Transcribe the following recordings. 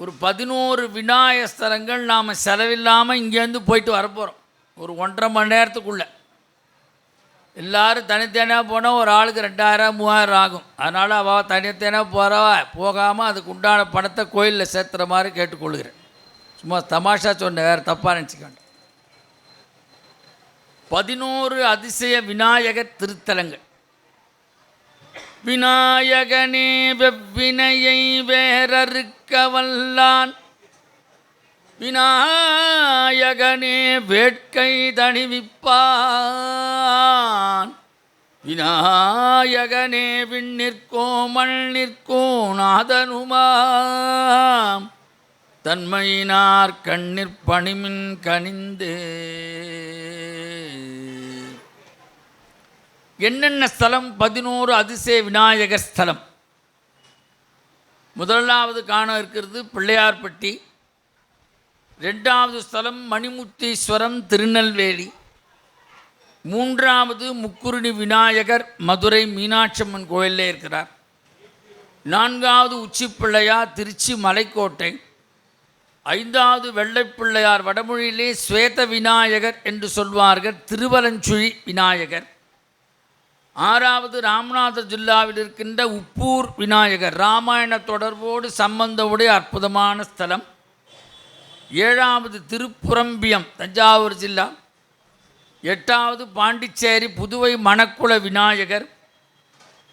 ஒரு பதினோரு விநாயக ஸ்தலங்கள் நாம் செலவில்லாமல் இங்கேருந்து போயிட்டு வரப்போகிறோம் ஒரு ஒன்றரை மணி நேரத்துக்குள்ளே. எல்லோரும் தனித்தனியாக போனால் ஒரு ஆளுக்கு ரெண்டாயிரம் மூவாயிரம் ஆகும். அதனால் அவள் தனித்தனியாக போகிறவ போகாமல் அதுக்கு உண்டான பணத்தை கோயிலில் சேர்த்துற மாதிரி கேட்டுக்கொள்கிறேன். சும்மா தமாஷா சொன்னேன் வேறு தப்பாக நினச்சிக்கோங்க பதினோரு அதிசய விநாயகர் திருத்தலங்கள். விநாயகனே வெவ்வினையை வேறறுக்க வல்லான் விநாயகனே வேட்கை தணிவிப்பான். விநாயகனே விண்ணிற்கோ மண்ணிற்கோ நாதனுமாம். தன்மையினார் கண்ணிற் பணிமின் கனிந்தே. என்னென்ன ஸ்தலம்? பதினோரு அதிசய விநாயகர் ஸ்தலம். முதலாவது காண இருக்கிறது பிள்ளையார்பட்டி. ரெண்டாவது ஸ்தலம் மணிமுத்தீஸ்வரம் திருநெல்வேலி. மூன்றாவது முக்குருணி விநாயகர் மதுரை மீனாட்சம்மன் கோயிலில் இருக்கிறார். நான்காவது உச்சிப்பிள்ளையார் திருச்சி மலைக்கோட்டை. ஐந்தாவது வெள்ளைப்பிள்ளையார் வடமொழியிலே ஸ்வேத விநாயகர் என்று சொல்வார்கள் திருவலஞ்சுழி விநாயகர். ஆறாவது ராமநாதர் ஜில்லாவில் இருக்கின்ற உப்பூர் விநாயகர். ராமாயண தொடர்போடு சம்பந்தமுடைய அற்புதமான ஸ்தலம். ஏழாவது திருப்புரம்பியம் தஞ்சாவூர் ஜில்லா. எட்டாவது பாண்டிச்சேரி புதுவை மணக்குள விநாயகர்.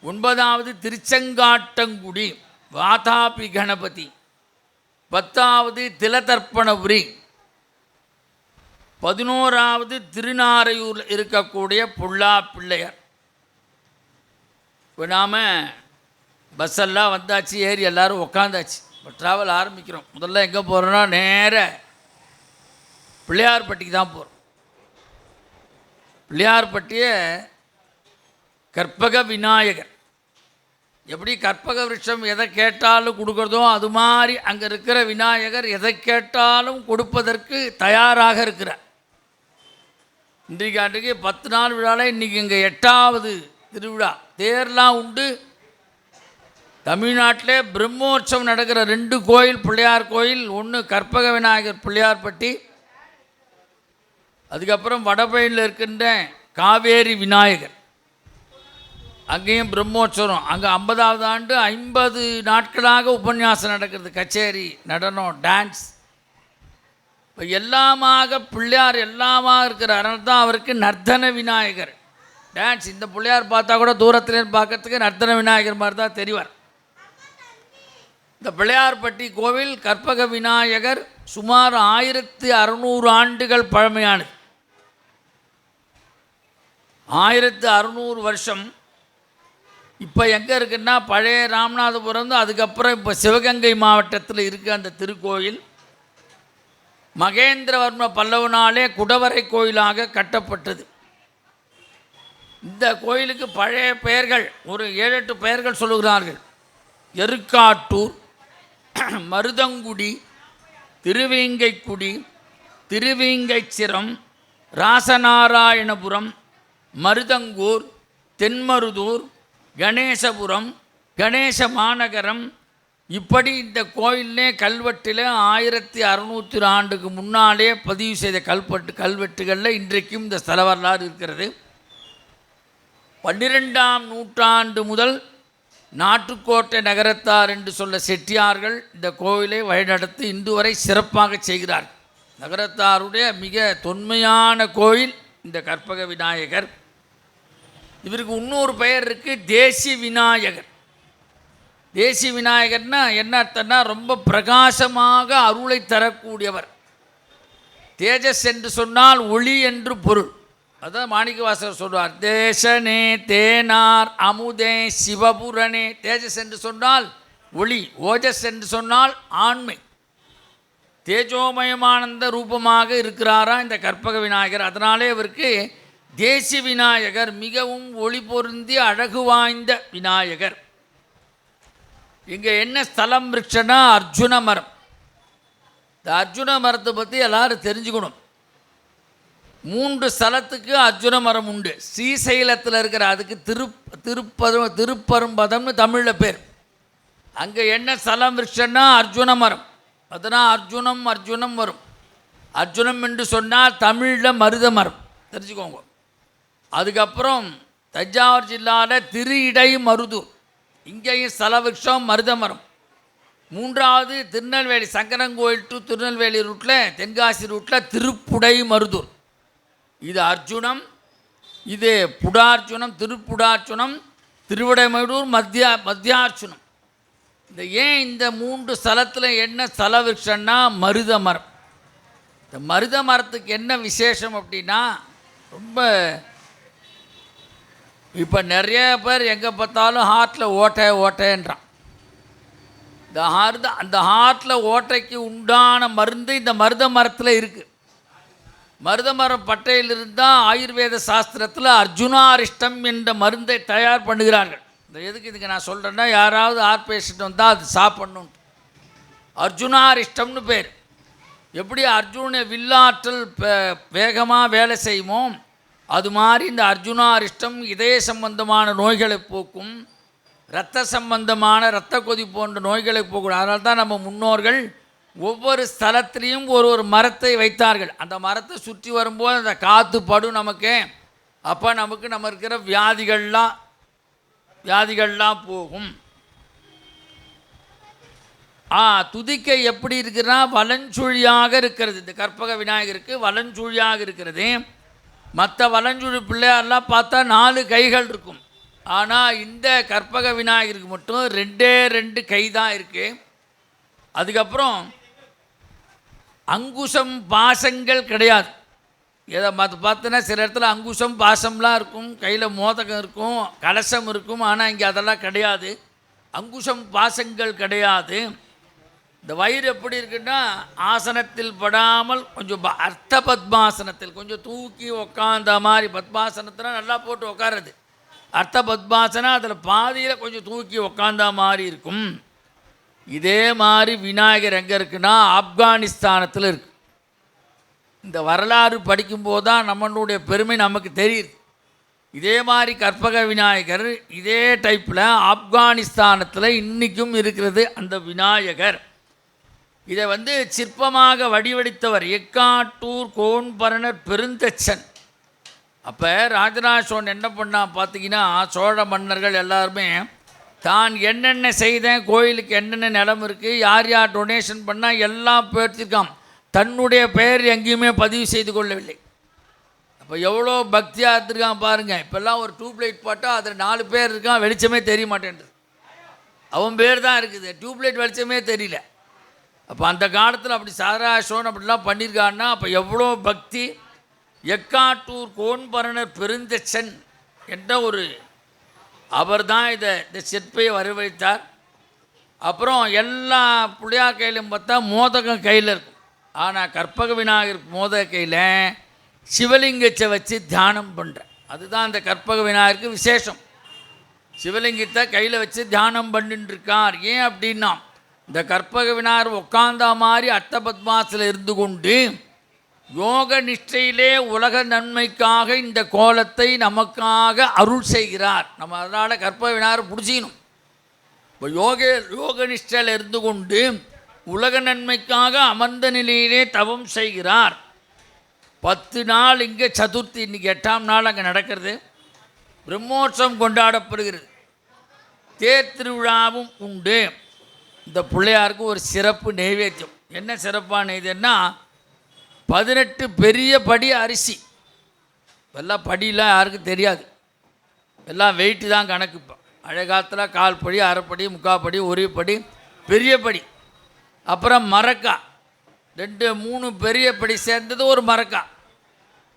ஒன்பதாவது திருச்செங்காட்டங்குடி வாதாபி கணபதி. பத்தாவது திலதர்ப்பணபுரி. பதினோராவது திருநாரையூரில் இருக்கக்கூடிய பொல்லா பிள்ளையார் விடாமல் பஸ்ஸெல்லாம் வந்தாச்சு ஏறி எல்லோரும் உக்காந்தாச்சு. இப்போ ட்ராவல் ஆரம்பிக்கிறோம். முதல்ல எங்கே போகிறோன்னா நேர பிள்ளையார்பட்டிக்கு தான் போகிறோம் பிள்ளையார்பட்டியை கற்பக விநாயகர். எப்படி கற்பக விருட்சம் எதை கேட்டாலும் கொடுக்குறதோ அது மாதிரி அங்கே இருக்கிற விநாயகர் எதை கேட்டாலும் கொடுப்பதற்கு தயாராக இருக்கிறார். இன்றைக்கு ஆண்டுக்கு பத்து நாள் விழாவில் இன்றைக்கி இங்கே எட்டாவது திருவிழா. தேர்லாம் உண்டு. தமிழ்நாட்டில் பிரம்மோற்சவம் நடக்கிற ரெண்டு கோயில் பிள்ளையார் கோயில் ஒன்று கற்பக விநாயகர் பிள்ளையார்பட்டி அதுக்கப்புறம் வடபழனியில் இருக்கின்ற காவேரி விநாயகர். அங்கேயும் பிரம்மோற்சவம். அங்கே ஐம்பதாவது ஆண்டு ஐம்பது நாட்களாக உபன்யாசம் நடக்கிறது. கச்சேரி நடனம் டான்ஸ். இப்போ எல்லாமாக பிள்ளையார் எல்லாமாக இருக்கிற அதனால தான் அவருக்கு நர்த்தன விநாயகர். டான்ஸ் இந்த பிள்ளையார் பார்த்தா கூட தூரத்துலேருந்து பார்க்கறதுக்கு நர்த்தன விநாயகர் மாதிரி தான் தெரிவார். இந்த பிள்ளையார்பட்டி கோவில் கற்பக விநாயகர் சுமார் ஆயிரத்தி அறுநூறு ஆண்டுகள் பழமையானது. ஆயிரத்து அறுநூறு வருஷம். இப்போ எங்கே இருக்குன்னா பழைய ராமநாதபுரம் அதுக்கப்புறம் இப்போ சிவகங்கை மாவட்டத்தில் இருக்குது அந்த திருக்கோயில் மகேந்திரவர்ம பல்லவனாலே குடவரை கோயிலாக கட்டப்பட்டது. இந்த கோயிலுக்கு பழைய பெயர்கள் ஒரு ஏழு எட்டு பெயர்கள் சொல்லுகிறார்கள். எருக்காட்டூர் மருதங்குடி திருவேங்கைக்குடி திருவேங்கைச்சிரம் ராசநாராயணபுரம் மருதங்கூர் தென்மருதூர் கணேசபுரம் கணேச மாநகரம். இப்படி இந்த கோயிலே கல்வெட்டில் ஆயிரத்தி அறுநூற்றி ஆண்டுக்கு முன்னாலே பதிவு செய்த கல்வெட்டு கல்வெட்டுகளில் இன்றைக்கும் இந்த ஸ்தல வரலாறு இருக்கிறது. பன்னிரெண்டாம் நூற்றாண்டு முதல் நாட்டுக்கோட்டை நகரத்தார் என்று சொல்ல செட்டியார்கள் இந்த கோயிலை வழிநடத்தி இன்று வரை சிறப்பாக செய்கிறார்கள் நகரத்தாருடைய மிக தொன்மையான கோயில் இந்த கற்பக விநாயகர். இவருக்கு இன்னொரு பெயர் இருக்குது தேசி விநாயகர். தேசி விநாயகர்னா என்ன அர்த்தம்னா ரொம்ப பிரகாசமாக அருளை தரக்கூடியவர். தேஜஸ் என்று சொன்னால் ஒளி என்று பொருள். அதான் மாணிக்கவாசகர் சொல்வார் தேசனே தேனார் அமுதே சிவபுரனே தேஜஸ் என்று சொன்னால் ஒளி ஓஜஸ் என்று சொன்னால் ஆண்மை. தேஜோமயமானந்த ரூபமாக இருக்கிறாரா இந்த கற்பக விநாயகர்? அதனாலே அவருக்கு தேசி விநாயகர் மிகவும் ஒளி பொருந்திய அழகு வாய்ந்த விநாயகர். இங்கே என்ன ஸ்தலம் விருட்சனா அர்ஜுன மரம். இந்த அர்ஜுன மரத்தை பற்றி எல்லாரும் தெரிஞ்சுக்கணும். மூன்று ஸ்தலத்துக்கு அர்ஜுன மரம் உண்டு. ஸ்ரீசைலத்தில் இருக்கிற அதுக்கு திருப்ப திருப்பரும் திருப்பரும்பதம்னு தமிழில் பேர். அங்கே என்ன ஸ்தலம் விருஷன்னா அர்ஜுன மரம். அதனால் அர்ஜுனம் அர்ஜுனம் வரும். அர்ஜுனம் என்று சொன்னால் தமிழில் மருத மரம். தெரிஞ்சுக்கோங்க. அதுக்கப்புறம் தஞ்சாவூர் ஜில்லாவில் திரு இடை மருதூர். இங்கேயும் ஸ்தலவிருஷம் மருத மரம். மூன்றாவது திருநெல்வேலி சங்கரங்கோயில் டு திருநெல்வேலி ரூட்டில் தென்காசி ரூட்டில் திருப்புடை மருதூர். இது அர்ஜுனம் இது புடார்ஜுனம் திருப்புடார்ஜுனம் திருவிடைமருதூர் மத்தியா மத்தியார்ஜுனம். இந்த ஏன் இந்த மூன்று ஸ்தலத்தில் என்ன ஸ்தல விருஷன்னா மருத மரம் இந்த மருத மரத்துக்கு என்ன விசேஷம் அப்படின்னா ரொம்ப இப்போ நிறைய பேர் எங்கே பார்த்தாலும் ஹார்ட்டில் ஓட்டை ஓட்டைன்றான். இந்த ஹார்த அந்த ஹார்ட்டில் ஓட்டைக்கு உண்டான மருந்து இந்த மருத மரத்தில் இருக்குது மருதமரம் பட்டையிலிருந்து தான் ஆயுர்வேத சாஸ்திரத்தில் அர்ஜுனாரிஷ்டம் என்ற மருந்தை தயார் பண்ணுகிறார்கள். இந்த எதுக்கு இதுக்கு நான் சொல்கிறேன்னா யாராவது ஆர் பேஷண்ட் வந்தால் அது சாப்பிட்ணும். அர்ஜுனாரிஷ்டம்னு பேர். எப்படி அர்ஜுன வில்லாற்றல் வேகமாக வேலை செய்வோம் அது மாதிரி இந்த அர்ஜுனாரிஷ்டம் இதய சம்பந்தமான நோய்களை போக்கும் இரத்த சம்பந்தமான இரத்த கொதி போன்ற நோய்களை போக்கும் அதனால தான் நம்ம முன்னோர்கள் ஒவ்வொரு ஸ்தலத்திலையும் ஒரு ஒரு மரத்தை வைத்தார்கள். அந்த மரத்தை சுற்றி வரும்போது அந்த காற்று படும் நமக்கு. அப்போ நமக்கு நம்ம இருக்கிற வியாதிகள்லாம் வியாதிகள்லாம் போகும். ஆ துதிக்கை எப்படி இருக்குன்னா வலஞ்சுழியாக இருக்கிறது. இந்த கற்பக விநாயகருக்கு வலஞ்சுழியாக இருக்கிறது. மற்ற வலஞ்சுழி பிள்ளையாரெல்லாம் பார்த்தா நாலு கைகள் இருக்கும். ஆனால் இந்த கற்பக விநாயகருக்கு மட்டும் ரெண்டே ரெண்டு கை தான் இருக்குது அதுக்கப்புறம் அங்குசம் பாசங்கள் கிடையாது. எதை பார்த்து பார்த்தோன்னா சில இடத்துல அங்குசம் பாசம்லாம் இருக்கும் கையில் மோதகம் இருக்கும் கலசம் இருக்கும் ஆனால் இங்கே அதெல்லாம் கிடையாது. அங்குசம் பாசங்கள் கிடையாது. இந்த வயிறு எப்படி இருக்குன்னா ஆசனத்தில் படாமல் கொஞ்சம் ப- அர்த்த பத்மாசனத்தில் கொஞ்சம் தூக்கி உக்காந்த மாதிரி பத்மாசனத்தில் நல்லா போட்டு உட்காருது அர்த்த பத்மாசனம் அதில் பாதியில் கொஞ்சம் தூக்கி உக்காந்த மாதிரி இருக்கும். இதே மாதிரி விநாயகர் எங்கே இருக்குன்னா ஆப்கானிஸ்தானத்தில் இருக்கு. இந்த வரலாறு படிக்கும்போது தான் நம்மளுடைய பெருமை நமக்கு தெரியுது. இதே மாதிரி கற்பக விநாயகர் இதே டைப்பில் ஆப்கானிஸ்தானத்தில் இன்றைக்கும் இருக்கிறது அந்த விநாயகர். இதை வந்து சிற்பமாக வடிவடித்தவர் எக்காட்டூர் கோன்பரணர் பெருந்தச்சன். அப்போ ராஜராஜ சோழன் என்ன பண்ணால் பார்த்தீங்கன்னா சோழ மன்னர்கள் எல்லாருமே தான் என்னென்ன செய்தேன் கோயிலுக்கு என்னென்ன நிலம் இருக்குது யார் யார் டொனேஷன் பண்ணால் எல்லாம் பேர்த்திருக்கான் தன்னுடைய பெயர் எங்கேயுமே பதிவு செய்து கொள்ளவில்லை. அப்போ எவ்வளோ பக்தியாக இருந்திருக்கான் பாருங்கள் இப்போல்லாம் ஒரு டியூப்லைட் போட்டால் அதில் நாலு பேர் இருக்கான் வெளிச்சமே தெரிய மாட்டேன்றது. அவன் பேர் தான் இருக்குது. டியூப்லைட் வெளிச்சமே தெரியல. அப்போ அந்த காலத்தில் அப்படி சாராசோன் அப்படிலாம் பண்ணியிருக்கான்னா அப்போ எவ்வளோ பக்தி. எக்காட்டூர் கோன்பரணர் பெருந்தச்சன் என்ற ஒரு அவர் தான் இதை இந்த சிற்பையை வரவழைத்தார். அப்புறம் எல்லா புள்ளியா கையிலும் பார்த்தா மோதகம் கையில் இருக்கும். ஆனால் கற்பக விநாயகர் மோதக கையில் சிவலிங்கத்தை வச்சு தியானம் பண்ணுறேன் அதுதான் அந்த கற்பக விநாயகருக்கு விசேஷம். சிவலிங்கத்தை கையில் வச்சு தியானம் பண்ணிட்டுருக்கார் ஏன் அப்படின்னா இந்த கற்பக விநாயகர் உட்காந்த மாதிரி அட்டபத்மாசில் இருந்து கொண்டு யோக நிஷ்டையிலே உலக நன்மைக்காக இந்த கோலத்தை நமக்காக அருள் செய்கிறார். நம்ம அதனால் கற்பவினார் விநாயகர் பிடிச்சிக்கணும் இப்போ யோக யோக நிஷ்டையில் இருந்து கொண்டு உலக நன்மைக்காக அமர்ந்த நிலையிலே தவம் செய்கிறார். பத்து நாள் இங்கே சதுர்த்தி இன்னைக்கு எட்டாம் நாள் அங்கே நடக்கிறது. பிரம்மோற்சவம் கொண்டாடப்படுகிறது. தேர் திருவிழாவும் உண்டு. இந்த பிள்ளையாருக்கு ஒரு சிறப்பு நைவேத்தியம் என்ன சிறப்பான இதுன்னா பதினெட்டு பெரிய படி அரிசி. எல்லாம் படியெலாம் யாருக்கும் தெரியாது. எல்லாம் வெயிட்டு தான் கணக்கு இப்போ. பழைய காலத்தில் கால் படி அரைப்படி முக்கால் படி ஒரு படி பெரிய படி. அப்புறம் மரக்கா. ரெண்டு மூணு பெரிய படி சேர்ந்தது ஒரு மரக்கா.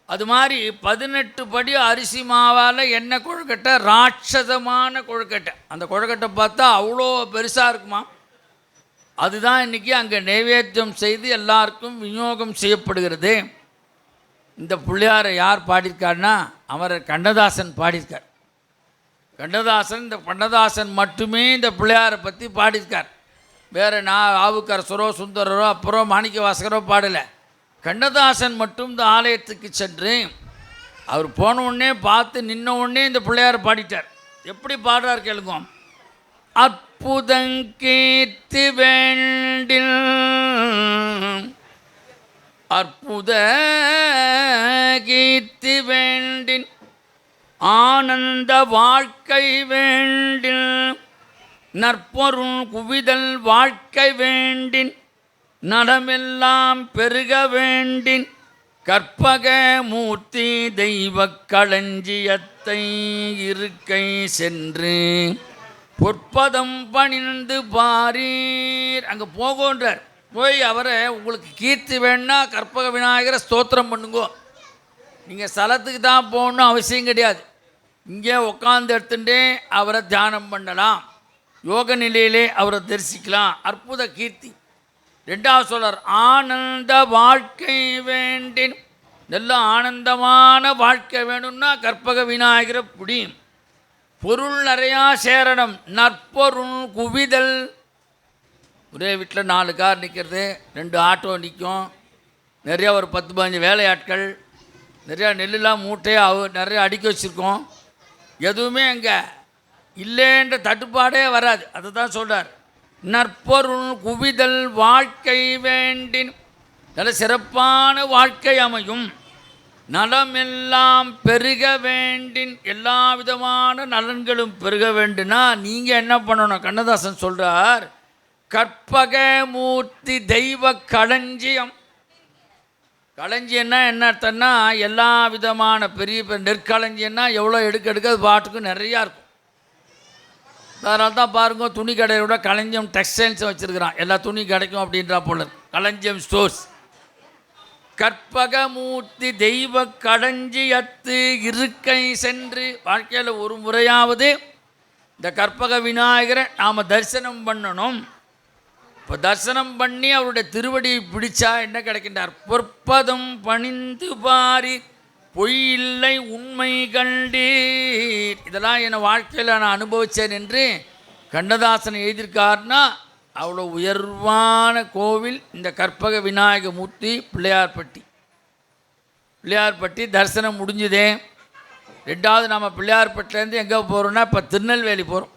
அது மாதிரி பதினெட்டு படி அரிசி மாவால் என்ன கொழுக்கட்டை? ராட்சதமான கொழுக்கட்டை. அந்த கொழுக்கட்டை பார்த்தா அவ்வளோ பெருசாக இருக்குமா? அதுதான் இன்றைக்கி அங்கே நைவேத்தியம் செய்து எல்லாருக்கும் விநியோகம் செய்யப்படுகிறது. இந்த பிள்ளையாரை யார் பாடியிருக்காருன்னா அவர் கண்ணதாசன் பாடியிருக்கார். கண்ணதாசன் இந்த கண்ணதாசன் மட்டுமே இந்த பிள்ளையாரை பற்றி பாடியிருக்கார். வேறு நான் ஆவுக்கரசரோ சுந்தரரோ அப்புறம் மாணிக்க வாசகரோ பாடலை. கண்ணதாசன் மட்டும் இந்த ஆலயத்துக்கு சென்று அவர் போன உடனே பார்த்து நின்ன உடனே இந்த பிள்ளையார் பாடிட்டார். எப்படி பாடுறார் கேளுங்க. அற்புதங்கீர்த்தி வேண்டில் அற்புத கீர்த்தி வேண்டின் ஆனந்த வாழ்க்கை வேண்டின் நற்பொருள் குவிதல் வாழ்க்கை வேண்டின் நலமெல்லாம் பெருக வேண்டின் கற்பக மூர்த்தி தெய்வக் களஞ்சியத்தை இருக்கை சென்று பொற்பதம் பணிந்து பாரீர். அங்கே போகோன்றார். போய் அவரை உங்களுக்கு கீர்த்தி வேணா கற்பக விநாயகரை ஸ்தோத்திரம் பண்ணுங்கோ. நீங்கள் ஸ்தலத்துக்கு தான் போகணும் அவசியம் கிடையாது. இங்கே உட்காந்து எடுத்துட்டே அவரை தியானம் பண்ணலாம். யோக நிலையிலே அவரை தரிசிக்கலாம். அற்புத கீர்த்தி. ரெண்டாவது சொல்கிறார் ஆனந்த வாழ்க்கை வேண்டின் நல்ல ஆனந்தமான வாழ்க்கை வேணும்னா கற்பக விநாயகரை புடியும். பொருள் நிறையா சேரணும். நற்பொருள் குவிதல். ஒரே வீட்டில் நாலு கார் நிற்கிறது ரெண்டு ஆட்டோ நிற்கும் நிறையா ஒரு பத்து பதினஞ்சு வேலையாட்கள். நிறையா நெல்லுலாம் மூட்டையாக அவ நிறையா அடுக்கி வச்சுருக்கோம். எதுவுமே அங்கே இல்லைன்ற தட்டுப்பாடே வராது. அதை தான் சொல்கிறார் நற்பொருள் குவிதல் வாழ்க்கை வேண்டின். நல்ல சிறப்பான வாழ்க்கை அமையும். நலமெல்லாம் பெருக வேண்டின் எல்லா விதமான நலன்களும் பெருக வேண்டுனா நீங்கள் என்ன பண்ணணும்? கண்ணதாசன் சொல்கிறார் கற்பக மூர்த்தி தெய்வ களஞ்சியம். களஞ்சியம்னா என்ன அர்த்தம்னா எல்லா விதமான பெரிய பெரிய நெற்களஞ்சியம்னா எவ்வளோ எடுக்க எடுக்க அது பாட்டுக்கும் நிறையா இருக்கும். அதனால தான் பாருங்க துணி கடையோட களஞ்சியம் டெக்ஸ்டைல்ஸ் வச்சுருக்கிறான். எல்லா துணி கிடைக்கும் அப்படின்றா போல களஞ்சியம் ஸ்டோர்ஸ். கற்பகமூர்த்தி தெய்வ களஞ்சியத்து இருக்கை சென்று வாழ்க்கையில் ஒரு முறையாவது இந்த கற்பக விநாயகரை நாம் தரிசனம் பண்ணணும். இப்போ தரிசனம் பண்ணி அவருடைய திருவடியை பிடிச்சா என்ன கிடைக்கின்றார்? பொற்பதம் பணிந்து பாரி பொய் இல்லை உண்மை கண்டீர். இதெல்லாம் என் வாழ்க்கையில் நான் அனுபவித்தேன் என்று கண்ணதாசன் எழுதியிருக்காருன்னா அவ்வளோ உயர்வான கோவில் இந்த கற்பக விநாயக மூர்த்தி பிள்ளையார்பட்டி. பிள்ளையார்பட்டி தரிசனம் முடிஞ்சுதே. ரெண்டாவது நம்ம பிள்ளையார்பட்டிலேருந்து எங்கே போகிறோம்னா இப்போ திருநெல்வேலி போகிறோம்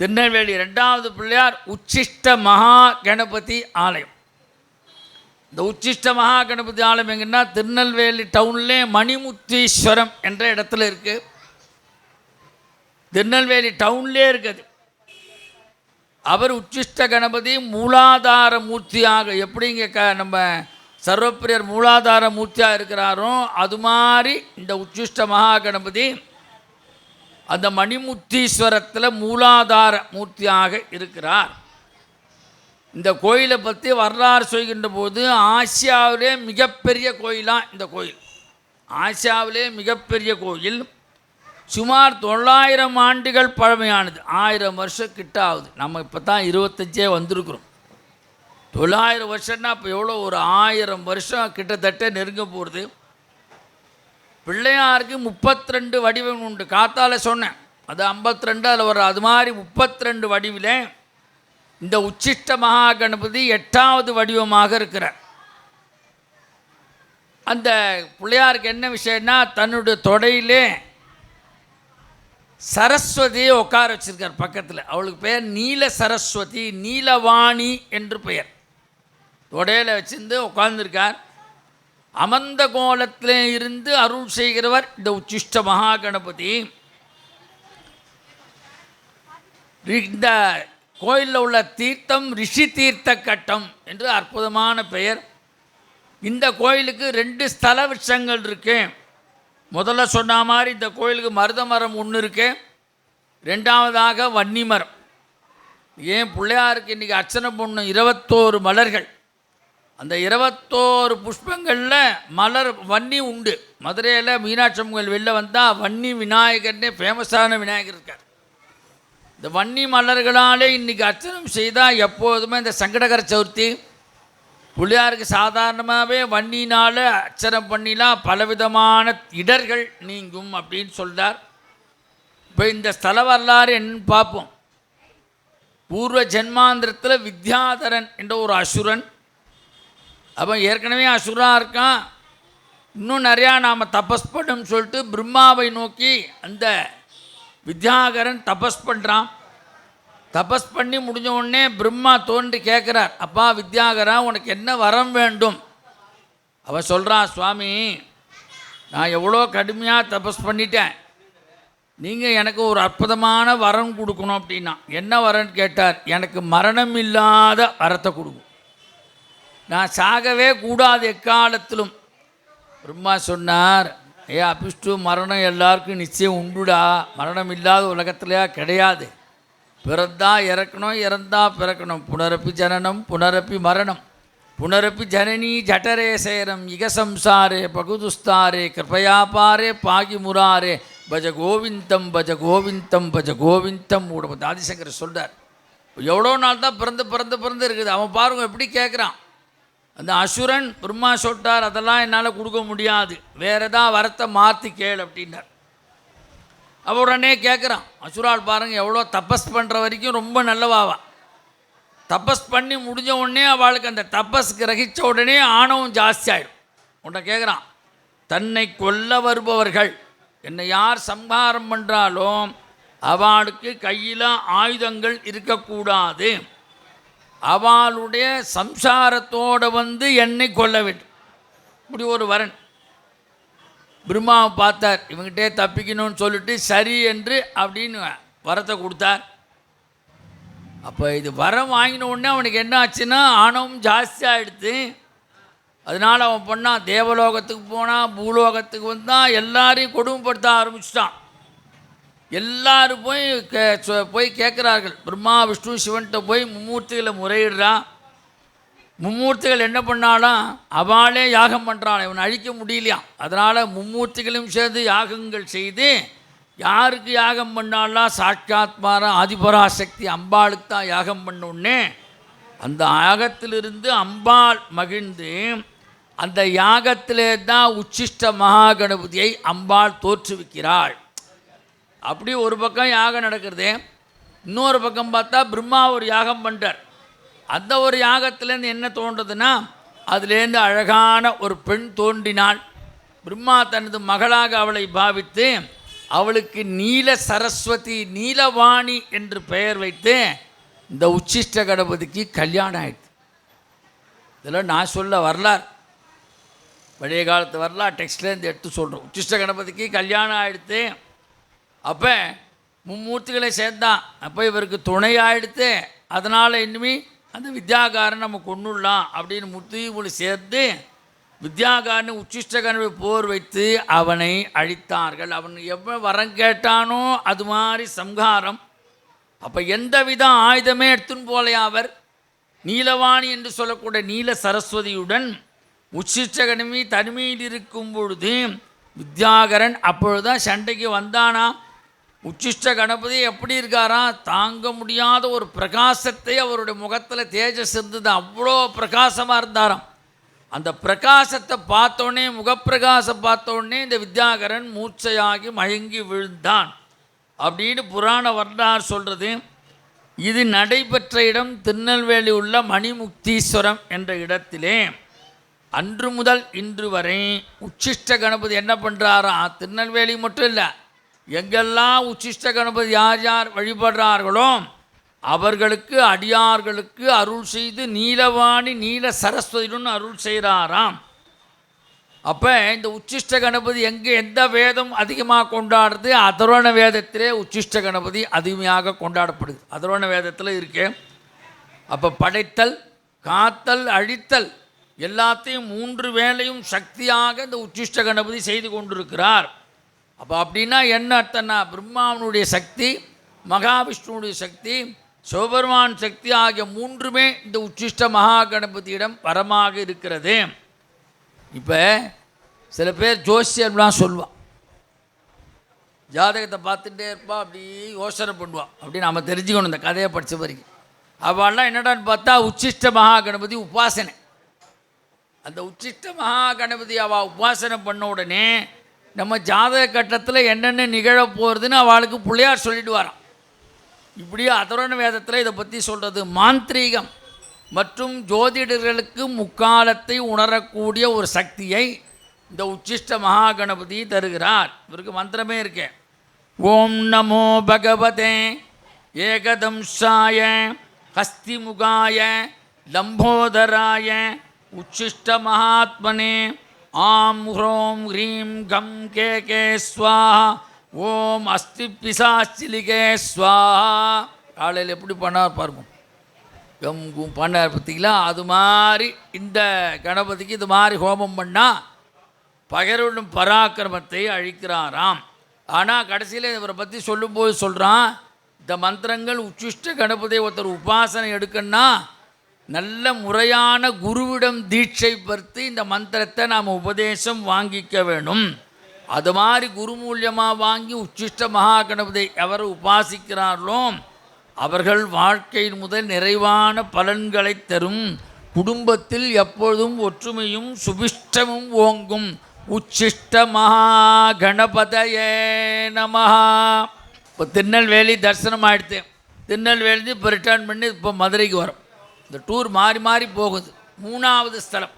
திருநெல்வேலி ரெண்டாவது பிள்ளையார் உச்சிஷ்ட மகா கணபதி ஆலயம். இந்த உச்சிஷ்ட மகா கணபதி ஆலயம் எங்கன்னா திருநெல்வேலி டவுன்லே மணிமுத்தீஸ்வரம் என்ற இடத்துல இருக்குது திருநெல்வேலி டவுன்லே இருக்குது. அவர் உச்சிஷ்ட கணபதி மூலாதார மூர்த்தியாக எப்படிங்க க நம்ம சர்வப்பிரியர் மூலாதார மூர்த்தியாக இருக்கிறாரோ அது மாதிரி இந்த உச்சிஷ்ட மகா கணபதி அந்த மணிமுத்தீஸ்வரத்தில் மூலாதார மூர்த்தியாக இருக்கிறார். இந்த கோயிலை பற்றி வரலாறு சொல்கின்ற போது ஆசியாவிலே மிகப்பெரிய கோயிலாக இந்த கோயில். ஆசியாவிலே மிகப்பெரிய கோயில். சுமார் தொள்ளாயிரம் ஆண்டுகள் பழமையானது. ஆயிரம் வருஷம் கிட்ட ஆகுது நம்ம இப்போ தான் இருபத்தஞ்சே வந்திருக்கிறோம். தொள்ளாயிரம் வருஷம்னா இப்போ எவ்வளோ ஒரு ஆயிரம் வருஷம் கிட்டத்தட்ட நெருங்க போகிறது பிள்ளையாருக்கு முப்பத்தி ரெண்டு வடிவம் உண்டு. காத்தால் சொன்னேன். அது 52 ரெண்டு அதில் வர அது மாதிரி முப்பத்தி ரெண்டு வடிவில் இந்த உச்சிஷ்ட மகா கணபதி எட்டாவது வடிவமாக இருக்கிறார். அந்த பிள்ளையாருக்கு என்ன விஷயம்னா தன்னுடைய தொடையிலே சரஸ்வதியை உட்கார வச்சுருக்கார் பக்கத்தில். அவளுக்கு பெயர் நீல சரஸ்வதி நீலவாணி என்று பெயர். தொடையில் வச்சுருந்து உட்கார்ந்துருக்கார். அமர்ந்த கோலத்தில் இருந்து அருள் செய்கிறவர் இந்த உச்சிஷ்ட மகா கணபதி இந்த கோயிலில் உள்ள தீர்த்தம் ரிஷி தீர்த்த கட்டம் என்று அற்புதமான பெயர். இந்த கோயிலுக்கு ரெண்டு ஸ்தல விஷங்கள் இருக்குது முதல்ல சொன்ன மாதிரி இந்த கோயிலுக்கு மருத மரம் ஒன்று இருக்கு. ரெண்டாவதாக வன்னி மரம். ஏன் பிள்ளையாருக்கு இன்றைக்கி அர்ச்சனை பண்ணும் இருபத்தோரு மலர்கள். அந்த இருபத்தோரு புஷ்பங்களில் மலர் வன்னி உண்டு. மதுரையில் மீனாட்சி அம்மன் வெளில வந்தால் வன்னி விநாயகர்னே ஃபேமஸான விநாயகர் இருக்கார். இந்த வன்னி மலர்களாலே இன்றைக்கி அர்ச்சனம் செய்தால் எப்போதுமே இந்த சங்கடகர சதுர்த்தி பிள்ளையாருக்கு சாதாரணமாகவே வன்னினால் அர்ச்சனை பண்ணிலாம் பலவிதமான இடர்கள் நீங்கும் அப்படின்னு சொல்கிறார் இப்போ இந்த ஸ்தல வரலாறு என்னன்னு பார்ப்போம். பூர்வ ஜென்மாந்திரத்தில் வித்யாதரன் என்ற ஒரு அசுரன். அவன் ஏற்கனவே அசுராக இருக்கான். இன்னும் நிறையா நாம் தபஸ் பண்ணும் சொல்லிட்டு பிரம்மாவை நோக்கி அந்த வித்யாகரன் தபஸ் பண்ணுறான் தபஸ் பண்ணி முடிஞ்ச உடனே பிரம்மா தோன்றி கேட்குறார் அப்பா வித்யாகரா உனக்கு என்ன வரம் வேண்டும்? அவன் சொல்கிறான் சுவாமி நான் எவ்வளோ கடுமையாக தபஸ் பண்ணிட்டேன். நீங்கள் எனக்கு ஒரு அற்புதமான வரம் கொடுக்கணும் அப்படின்னா என்ன வரன்னு கேட்டார் எனக்கு மரணம் இல்லாத வரத்தை கொடுக்கும் நான் சாகவே கூடாது எக்காலத்திலும். பிரம்மா சொன்னார் ஏ அபிஷ்டு மரணம் எல்லாருக்கும் நிச்சயம் உண்டுடா. மரணம் இல்லாத உலகத்துலையா கிடையாது. பிறந்தா இறக்கணும் இறந்தா பிறக்கணும். புனரப்பி ஜனனம் புனரப்பி மரணம். புனரப்பி ஜனனி ஜட்டரே சேரம் இகசம்சாரே பகுதுஸ்தாரே கிருபயாபாரே பாகி முராரே. பஜ கோவிந்தம் பஜ கோவிந்தம் பஜ கோவிந்தம் உடம்பு ஆதிசங்கர் சொல்றார். எவ்வளோ நாள் தான் பிறந்து பிறந்து பிறந்து இருக்குது. அவன் பாருங்க எப்படி கேட்குறான் அந்த அசுரன் பிரம்மா சொட்டார் அதெல்லாம் என்னால் கொடுக்க முடியாது. வேறு ஏதாவது வரத்தை மாற்றி கேள் அப்படின்னார். அவள் உடனே கேட்குறான் அசுரால் பாருங்கள் எவ்வளோ தபஸ் பண்ணுற வரைக்கும் ரொம்ப நல்லவாவா தபஸ் பண்ணி முடிஞ்ச உடனே அவளுக்கு அந்த தபஸ் கிரகித்த உடனே ஆணவம் ஜாஸ்தி உன்னை கேட்குறான் தன்னை கொல்ல வருபவர்கள் என்னை யார் சம்ஹாரம் பண்ணுறாலும் அவளுக்கு கையில் ஆயுதங்கள் இருக்கக்கூடாது. அவளுடைய சம்சாரத்தோடு வந்து என்னை கொல்ல வேண்டும். இப்படி ஒரு வரன். பிரம்மாவை பார்த்தார். இவங்கிட்டே தப்பிக்கணும்னு சொல்லிட்டு சரி என்று அப்படின்னு வரத்தை கொடுத்தார். அப்போ இது வரம் வாங்கின உடனே அவனுக்கு என்ன ஆச்சுன்னா ஆணவம் ஜாஸ்தி ஆகிடுது அதனால் அவன் பண்ணான் தேவலோகத்துக்கு போனான் பூலோகத்துக்கு வந்தான் எல்லாரையும் கொடுமைப்படுத்த ஆரம்பிச்சிட்டான். எல்லாரும் போய் கே சொ- போய் கேட்குறார்கள். பிரம்மா விஷ்ணு சிவன்கிட்ட போய் மும்மூர்த்திகளை முறையிடுறான் மும்மூர்த்திகள் என்ன பண்ணாலும் அவளே யாகம் பண்ணுறான் இவனை அழிக்க முடியலையாம் அதனால் மும்மூர்த்திகளும் சேர்ந்து யாகங்கள் செய்து யாருக்கு யாகம் பண்ணாலாம் சாட்சாத்மார ஆதிபராசக்தி அம்பாளுக்கு தான் யாகம் பண்ணோன்னே அந்த யாகத்திலிருந்து அம்பாள் மகிழ்ந்து அந்த யாகத்திலே தான் உச்சிஷ்ட மகாகணபதியை அம்பாள் தோற்றுவிக்கிறாள். அப்படி ஒரு பக்கம் யாகம் நடக்கிறது இன்னொரு பக்கம் பார்த்தா பிரம்மா ஒரு யாகம் பண்ணுறார் அந்த ஒரு யாகத்துலேருந்து என்ன தோன்றதுன்னா அதுலேருந்து அழகான ஒரு பெண் தோன்றினாள். பிரம்மா தனது மகளாக அவளை பாவித்து அவளுக்கு நீல சரஸ்வதி நீலவாணி என்று பெயர் வைத்து இந்த உச்சிஷ்ட கணபதிக்கு கல்யாணம் ஆயிடுது. இதெல்லாம் நான் சொல்ல வரலாறு. பழைய காலத்து வரலாறு டெக்ஸ்ட்லேருந்து எடுத்து சொல்கிறோம் உச்சிஷ்ட கணபதிக்கு கல்யாணம் ஆயிடுத்து அப்போ மும்மூர்த்திகளை சேர்ந்தான். அப்போ இவருக்கு துணை ஆயிடுத்து அதனால் இன்னுமே அந்த வித்யாகாரன் நம்ம கொண்டுடலாம் அப்படின்னு முத்திமொழி சேர்த்து வித்யாகாரன் உச்சிஷ்டகனவை போர் வைத்து அவனை அழித்தார்கள். அவன் எவ்வளோ வரம் கேட்டானோ அது மாதிரி சம்ஹாரம். அப்போ எந்த வித ஆயுதமே எடுத்துன்னு போலையா அவர்? நீலவாணி என்று சொல்லக்கூடிய நீல சரஸ்வதியுடன் உச்சிஷ்டகனமி தனிமையில் இருக்கும் பொழுது வித்யாகரன் அப்பொழுதுதான் சண்டைக்கு வந்தானா? உச்சிஷ்ட கணபதி எப்படி இருக்காராம் தாங்க முடியாத ஒரு பிரகாசத்தை அவருடைய முகத்தில் தேஜஸ் இருந்தது. அவ்வளோ பிரகாசமாக இருந்தாராம். அந்த பிரகாசத்தை பார்த்தோன்னே முகப்பிரகாசம் பார்த்தோன்னே இந்த வித்யாகரன் மூர்ச்சையாகி மயங்கி விழுந்தான். அப்படின்னு புராண வரலாறு சொல்கிறது இது நடைபெற்ற இடம் திருநெல்வேலி உள்ள மணிமுக்தீஸ்வரம் என்ற இடத்திலே. அன்று முதல் இன்று வரை உச்சிஷ்ட கணபதி என்ன பண்ணுறாரா திருநெல்வேலி மட்டும் இல்லை எங்கெல்லாம் உச்சிஷ்ட கணபதி யார் யார் வழிபடுறார்களோ அவர்களுக்கு அடியார்களுக்கு அருள் செய்து நீலவாணி நீல சரஸ்வதினு அருள் செய்கிறாராம். அப்போ இந்த உச்சிஷ்ட கணபதி எங்கே எந்த வேதம் அதிகமாக கொண்டாடுறது? அதரோண வேதத்திலே உச்சிஷ்ட கணபதி அதிகமாக கொண்டாடப்படுது. அதரோண வேதத்தில் இருக்கு. அப்போ படைத்தல் காத்தல் அழித்தல் எல்லாத்தையும் மூன்று வேலையும் சக்தியாக இந்த உச்சிஷ்ட கணபதி செய்து கொண்டிருக்கிறார். அப்போ அப்படின்னா என்ன அர்த்தம்னா பிரம்மாவனுடைய சக்தி மகாவிஷ்ணுவுடைய சக்தி சிவபெருமான் சக்தி ஆகிய மூன்றுமே இந்த உச்சிஷ்ட மகா கணபதியிடம் வரமாக இருக்கிறது. இப்போ சில பேர் ஜோசியர்லாம் சொல்லுவான் ஜாதகத்தை பார்த்துட்டே இருப்பா அப்படி யோசனை பண்ணுவான் அப்படின்னு நம்ம தெரிஞ்சுக்கணும் இந்த கதையை படித்த வரைக்கும். அவள்லாம் என்னடான்னு பார்த்தா உச்சிஷ்ட மகா கணபதி உபாசனை. அந்த உச்சிஷ்ட மகா கணபதி அவள் உபாசனை பண்ண உடனே நம்ம ஜாதக கட்டத்தில் என்னென்ன நிகழப் போகிறதுன்னு அவளுக்கு பிள்ளையார் சொல்லிட்டு வரான் இப்படியே அதரோன வேதத்தில் இதை பற்றி சொல்கிறது மாந்திரீகம் மற்றும் ஜோதிடர்களுக்கு முக்காலத்தை உணரக்கூடிய ஒரு சக்தியை இந்த உச்சிஷ்ட மகா கணபதி தருகிறார். இவருக்கு மந்திரமே இருக்கே. ஓம் நமோ பகவதே ஏகதம்சாய ஹஸ்திமுகாய லம்போதராய உச்சிஷ்ட மகாத்மனே ஆம் ஹ்ரோம் ஹ்ரீம் கம் கே கே ஸ்வாஹா ஓம் அஸ்தி பிசாச்சிலிகே ஸ்வாஹா. காலையில் எப்படி பண்ணார் பாருங்க. கம் கும் பண்ணார் பார்த்தீங்களா? அது மாதிரி இந்த கணபதிக்கு இது மாதிரி ஹோமம் பண்ணால் பகருடன் பராக்கிரமத்தை அழிக்கிறாராம். ஆனால் கடைசியில் இவரை பற்றி சொல்லும்போது சொல்கிறான் இந்த மந்திரங்கள் உச்சிஷ்ட கணபதி ஒருத்தர் உபாசனை எடுக்கணும்னா நல்ல முறையான குருவிடம் தீட்சை படுத்தி இந்த மந்திரத்தை நாம் உபதேசம் வாங்கிக்க வேணும் அது மாதிரி குரு மூலியமாக வாங்கி உச்சிஷ்ட மகாகணபதி எவர் உபாசிக்கிறார்களோ அவர்கள் வாழ்க்கையின் முதல் நிறைவான பலன்களை தரும். குடும்பத்தில் எப்பொழுதும் ஒற்றுமையும் சுபிஷ்டமும் ஓங்கும். உச்சிஷ்ட மகாகணபதயே நமஹா. இப்போ திருநெல்வேலி தரிசனம் ஆயிடுத்து திருநெல்வேலி இப்போ ரிட்டர்ன் பண்ணி இப்போ மதுரைக்கு வரும். இந்த டூர் மாறி மாறி போகுது. மூணாவது ஸ்தலம்.